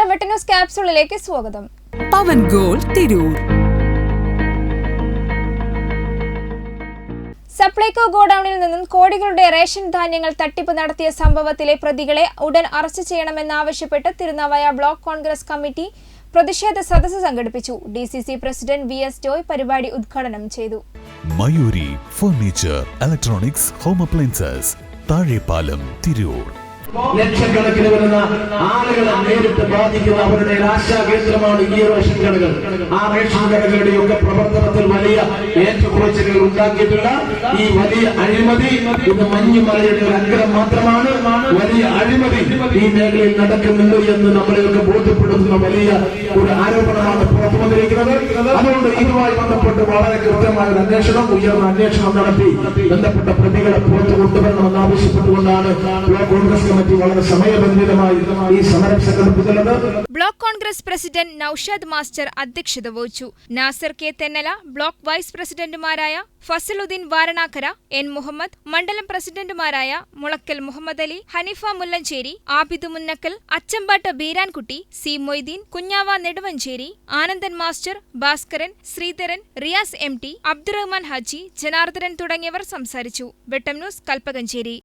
News ക്യാപ്സൂളിലേക്ക് സ്വാഗതം. പവൻ ഗോൾ തിരൂർ. സപ്ലൈകോ ഗോഡൌണിൽ നിന്നും കോടികളുടെ റേഷൻ ധാന്യങ്ങൾ തട്ടിപ്പ് നടത്തിയ സംഭവത്തിലെ പ്രതികളെ ഉടൻ അറസ്റ്റ് ചെയ്യണമെന്നാവശ്യപ്പെട്ട് തിരുനാവായ ബ്ലോക്ക് കോൺഗ്രസ് കമ്മിറ്റി പ്രതിഷേധ സദസ്സ് സംഘടിപ്പിച്ചു. D C C president V S Joy പരിപാടി ഉദ്ഘാടനം ചെയ്തു. Mayuri furniture electronics home appliances Thazhepalam Tirur. ലക്ഷക്കണക്കിന് വരുന്ന ആളുകളെ നേരിട്ട് ബാധിക്കുന്ന അവരുടെ ആശാകേന്ദ്രമാണ് ഈ റേഷൻ കടകൾ. ആ റേഷൻ കടകളുടെ ഒക്കെ പ്രവർത്തനത്തിൽ വലിയ ഏറ്റക്കുറച്ചിലുകൾ ഉണ്ടാക്കിയിട്ടുള്ള ഈ വലിയ അഴിമതി ഇത് മഞ്ഞു മലയുടെ ഒരു അഗ്രഹം മാത്രമാണ്. വലിയ അഴിമതി ഈ മേഖലയിൽ നടക്കുന്നുണ്ട് എന്ന് നമ്മളെയൊക്കെ ബോധ്യപ്പെടുത്തുന്ന വലിയ ഒരു ആരോപണമാണ് പുറത്തു വന്നിരിക്കുന്നത്. അതുകൊണ്ട് ഇതുമായി ബന്ധപ്പെട്ട് വളരെ കൃത്യമായ ഒരു അന്വേഷണം ഉയർന്ന അന്വേഷണം നടത്തി. ബന്ധപ്പെട്ട പ്രതികളെ പുറത്തു കൊണ്ടുവരണമെന്ന് ആവശ്യപ്പെട്ടുകൊണ്ടാണ് ബ്ലോക്ക് കോൺഗ്രസ് കമ്മിറ്റി വളരെ സമയബന്ധിതമായി ഈ സമരം സംഘടിപ്പിക്കുന്നത്. Block Congress president Noushad master അധ്യക്ഷത വഹിച്ചു. Nasar K Thennala block vice പ്രസിഡന്റുമാരായ ഫസലുദ്ദീൻ വാരണാക്കര എൻ മുഹമ്മദ് മണ്ഡലം പ്രസിഡന്റുമാരായ Mulakkal Muhammad Ali Hanifa Mullancheri Abid Munnakkal Achampat Beerankutty C Moideen Kunjava Neduvancheri Anandan Bhaskaran Sreedharan Riyas M T Abdurahman Haji Janardhanan തുടങ്ങിയവർ സംസാരിച്ചു. Vettam news Kalpakanchery.